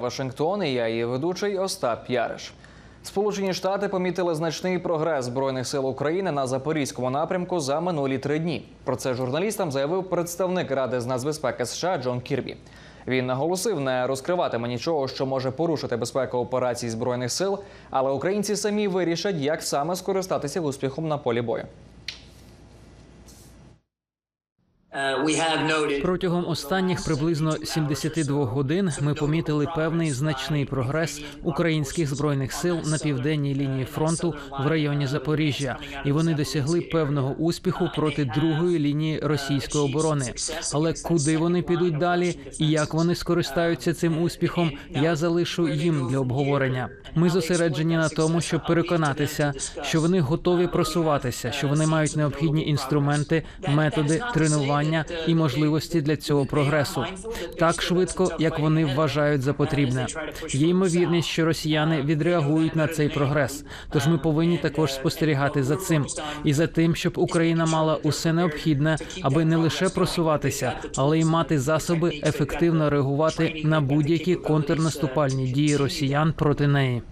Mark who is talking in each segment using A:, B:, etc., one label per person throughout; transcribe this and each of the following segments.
A: Вашингтон і я її ведучий Остап Яриш. Сполучені Штати помітили значний прогрес збройних сил України на запорізькому напрямку за минулі три дні. Про це журналістам заявив представник Ради з нацбезпеки США Джон Кірбі. Він наголосив, не розкриватиме нічого, що може порушити безпеку операцій збройних сил, але українці самі вирішать, як саме скористатися успіхом на полі бою.
B: Протягом останніх приблизно 72 годин ми помітили певний значний прогрес українських збройних сил на південній лінії фронту в районі Запоріжжя, і вони досягли певного успіху проти другої лінії російської оборони. Але куди вони підуть далі і як вони скористаються цим успіхом, я залишу їм для обговорення. Ми зосереджені на тому, щоб переконатися, що вони готові просуватися, що вони мають необхідні інструменти, методи, тренування і можливості для цього прогресу так швидко, як вони вважають за потрібне. Є ймовірність, що росіяни відреагують на цей прогрес. Тож ми повинні також спостерігати за цим і за тим, щоб Україна мала усе необхідне, аби не лише просуватися, але й мати засоби ефективно реагувати на будь-які контрнаступальні дії росіян проти неї.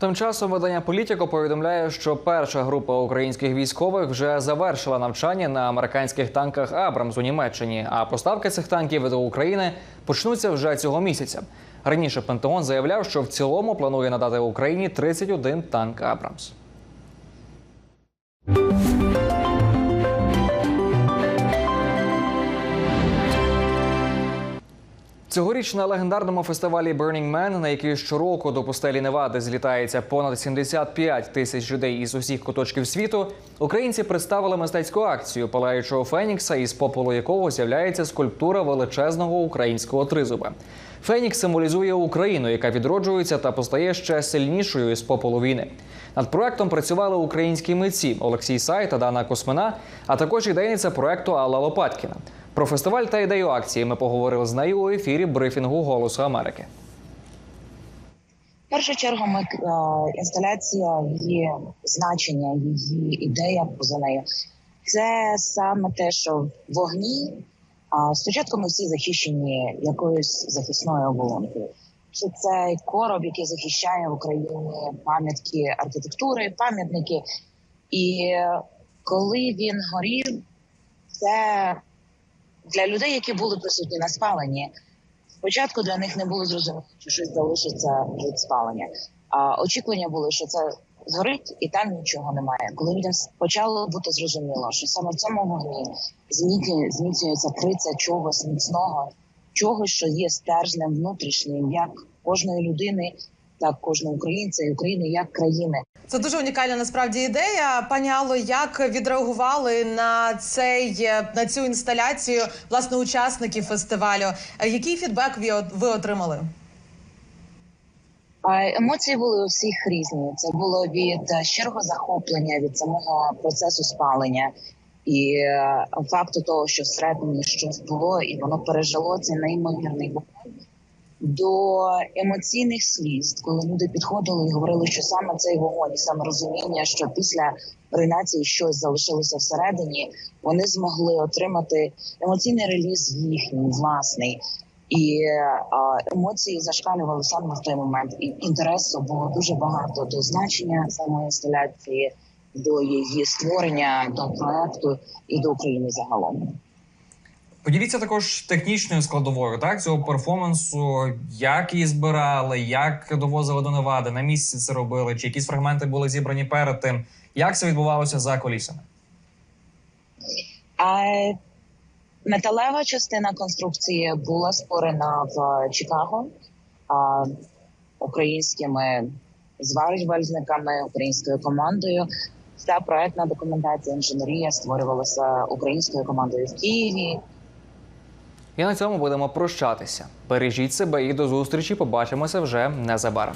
A: Тим часом видання Політіко повідомляє, що перша група українських військових вже завершила навчання на американських танках Абрамс у Німеччині. А поставки цих танків до України почнуться вже цього місяця. Раніше Пентагон заявляв, що в цілому планує надати Україні 31 танк Абрамс. Цьогоріч на легендарному фестивалі Burning Man, на який щороку до пустелі Невади злітається понад 75 тисяч людей із усіх куточків світу, українці представили мистецьку акцію палаючого фенікса, із попелу якого з'являється скульптура величезного українського тризуба. Фенікс символізує Україну, яка відроджується та постає ще сильнішою із попелу війни. Над проектом працювали українські митці Олексій Сай та Дана Космина, а також ідейниця проекту Алла Лопаткіна. Про фестиваль та ідею акції ми поговорили з нею у ефірі брифінгу Голосу Америки.
C: В першу чергу, ми е, інсталяція, її значення, її ідея поза нею. Це саме те, що вогні а, спочатку ми всі захищені якоюсь захисною оболонкою. Чи це короб, який захищає в Україні пам'ятки архітектури, пам'ятники. І коли він горів, це для людей, які були присутні на спаленні, спочатку для них не було зрозуміло, що щось залишиться від спалення. А очікування були, що це згорить і там нічого немає. Коли людям почало бути зрозуміло, що саме в цьому вогні зміцнюється криця чогось міцного, чогось, що є стержнем внутрішнім, як кожної людини, так кожного українця і України як країни.
D: Це дуже унікальна насправді ідея. Пані Алло, як відреагували на цей на цю інсталяцію власне учасники фестивалю? Е, Який фідбек ви, отримали?
C: Емоції були у всіх різні. Це було від е, щирого захоплення від самого процесу спалення і е, факту того, що всередині щось було, і воно пережило цей неймовірний вогонь, до емоційних сліз, коли люди підходили і говорили, що саме цей вогонь, саме розуміння, що після руйнації щось залишилося всередині, вони змогли отримати емоційний реліз їхній власний. І емоції зашкалювали саме в той момент. І інтересу було дуже багато до значення самої інсталяції, до її створення, до проекту і до України загалом.
E: Поділіться також технічною складовою так цього перформансу, як її збирали, як довозили до Невади, на місці це робили, чи якісь фрагменти були зібрані перед тим. Як це відбувалося за колісами?
C: А металева частина конструкції була створена в Чикаго а, українськими зварювальниками, українською командою. Вся проектна документація, інженерія створювалася українською командою в Києві.
A: І на цьому будемо прощатися. Бережіть себе і до зустрічі. Побачимося вже незабаром.